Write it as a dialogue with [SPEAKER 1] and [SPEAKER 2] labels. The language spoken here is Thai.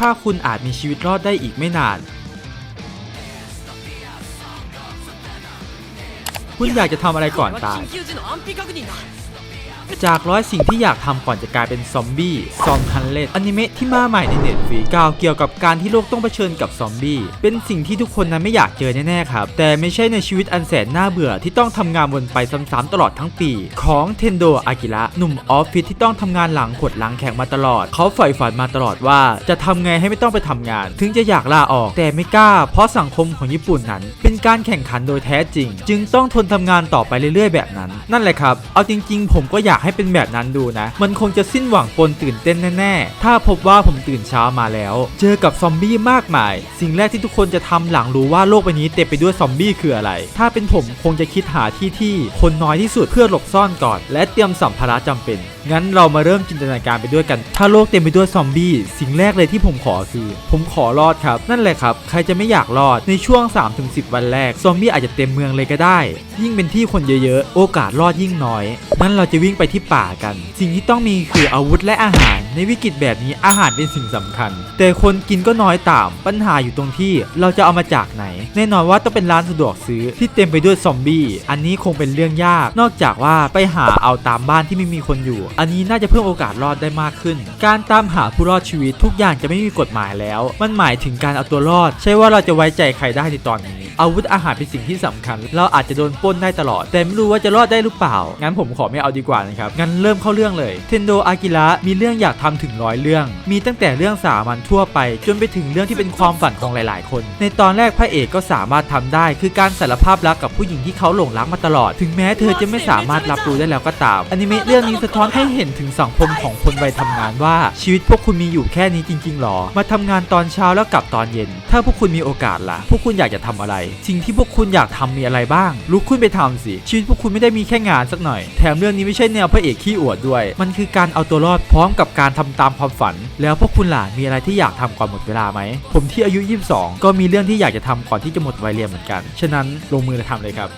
[SPEAKER 1] ถ้าคุณอาจมีชีวิตรอดได้อีกไม่นาน คุณอยากจะทำอะไรก่อนตาย จากร้อยสิ่งที่อยากทำก่อนจะกลายเป็นซอมบี้ซอมฮันเลตอนิเมะที่มาใหม่ในเน็ตฟรีกล่าวเกี่ยวกับการที่โลกต้องเผชิญกับซอมบี้เป็นสิ่งที่ทุกคนนั้นไม่อยากเจอแน่ๆครับ แต่ไม่ใช่ในชีวิตอันแสนน่าเบื่อที่ต้องทำงานวนไปซ้ำๆตลอดทั้งปี ของเทนโดอากิระหนุ่มออฟฟิศที่ต้องทำงานหลังขดหลังแข็งมาตลอด เขาใฝ่ฝันมาตลอดว่าจะทำไงให้ไม่ต้องไปทำงาน ถึงจะอยากลาออกแต่ไม่กล้า เพราะสังคมของญี่ปุ่นนั้น เป็นการแข่งขันโดยแท้จริง จึงต้องทนทำงานต่อไปเรื่อยๆ แบบนั้น นั่นแหละครับ เอาจริง ๆ ผมก็อยากให้เป็นแบบนั้นดูนะ มันคงจะสิ้นหวังปนตื่นเต้นแน่ๆ ถ้าพบว่าผมตื่นเช้ามาแล้ว เจอกับซอมบี้มากมาย สิ่งแรกที่ทุกคนจะทำหลังรู้ว่าโลกใบนี้เต็มไปด้วยซอมบี้คืออะไร ถ้าเป็นผมคงจะคิดหาที่ที่คนน้อยที่สุดเพื่อหลบซ่อนก่อน และเตรียมสัมภาระจำเป็น งั้นเรามาเริ่มจินตนาการไปด้วยกัน ถ้าโลกเต็มไปด้วยซอมบี้สิ่งแรกเลยที่ผมขอคือ ผมขอรอดครับ นั่นแหละครับ ใครจะไม่อยากรอดในช่วง 3-10 วันแรกซอมบี้อาจจะเต็มเมืองเลยก็ได้ ยิ่งเป็นที่คนเยอะๆ โอกาสรอดยิ่งน้อยงั้นเราจะวิ่งไปที่ป่ากัน สิ่งที่ต้องมีคืออาวุธและอาหาร ในวิกฤตแบบนี้อาหารเป็นสิ่งสำคัญ แต่คนกินก็น้อยตาม ปัญหาอยู่ตรงที่เราจะเอามาจากไหน แน่นอนว่าต้องเป็นร้านสะดวกซื้อที่เต็มไปด้วยซอมบี้ อันนี้คงเป็นเรื่องยาก นอกจากว่าไปหาเอาตามบ้านที่ไม่มีคนอยู่ อันนี้น่าจะเพิ่มโอกาสรอดได้มากขึ้น การตามหาผู้รอดชีวิตทุกอย่างจะไม่มีกฎหมายแล้ว มันหมายถึงการเอาตัวรอด ใช่ว่าเราจะไว้ใจใครได้ในตอนนี้ อาวุธอาหารเป็นสิ่งที่สำคัญ เราอาจจะโดนป้นได้ตลอด แต่ไม่รู้ว่าจะรอดได้หรือเปล่า งั้นผมขอไม่เอาดีกว่านะครับ งั้นเริ่มเข้าเรื่องเลยเทนโดอากิระมีเรื่องอยากทำถึงร้อยเรื่อง มีตั้งแต่เรื่องสามัญทั่วไป จนไปถึงเรื่องที่เป็นความฝันของหลาย ๆ คน ในตอนแรกพระเอกก็สามารถทำได้ คือการสารภาพรักกับผู้หญิงที่เขาหลงรักมาตลอด ถึงแม้เธอจะไม่สามารถรับรู้ได้แล้วก็ตามอนิเมะเรื่องนี้สะท้อนให้เห็นถึงสังคมของคนวัยทำงานว่าชีวิตพวกคุณมีอยู่แค่นี้จริงๆหรอ มาทำงานตอนเช้าแล้วกลับตอนเย็น ถ้าพวกคุณมีโอกาสล่ะ พวกคุณอยากจะทำอะไรสิ่งที่พวกคุณอยากทำมีอะไรบ้าง ลุกขึ้นไปทำสิ ชีวิตพวกคุณไม่ได้มีแค่งานสักหน่อย แถมเรื่องนี้ไม่ใช่แนวพระเอกขี้อวดด้วย มันคือการเอาตัวรอดพร้อมกับการทำตามความฝัน แล้วพวกคุณล่ะมีอะไรที่อยากทำก่อนหมดเวลาไหม ผมที่อายุ 22 ก็มีเรื่องที่อยากจะทำก่อนที่จะหมดวัยเรียนเหมือนกัน ฉะนั้นลงมือทำเลยครับ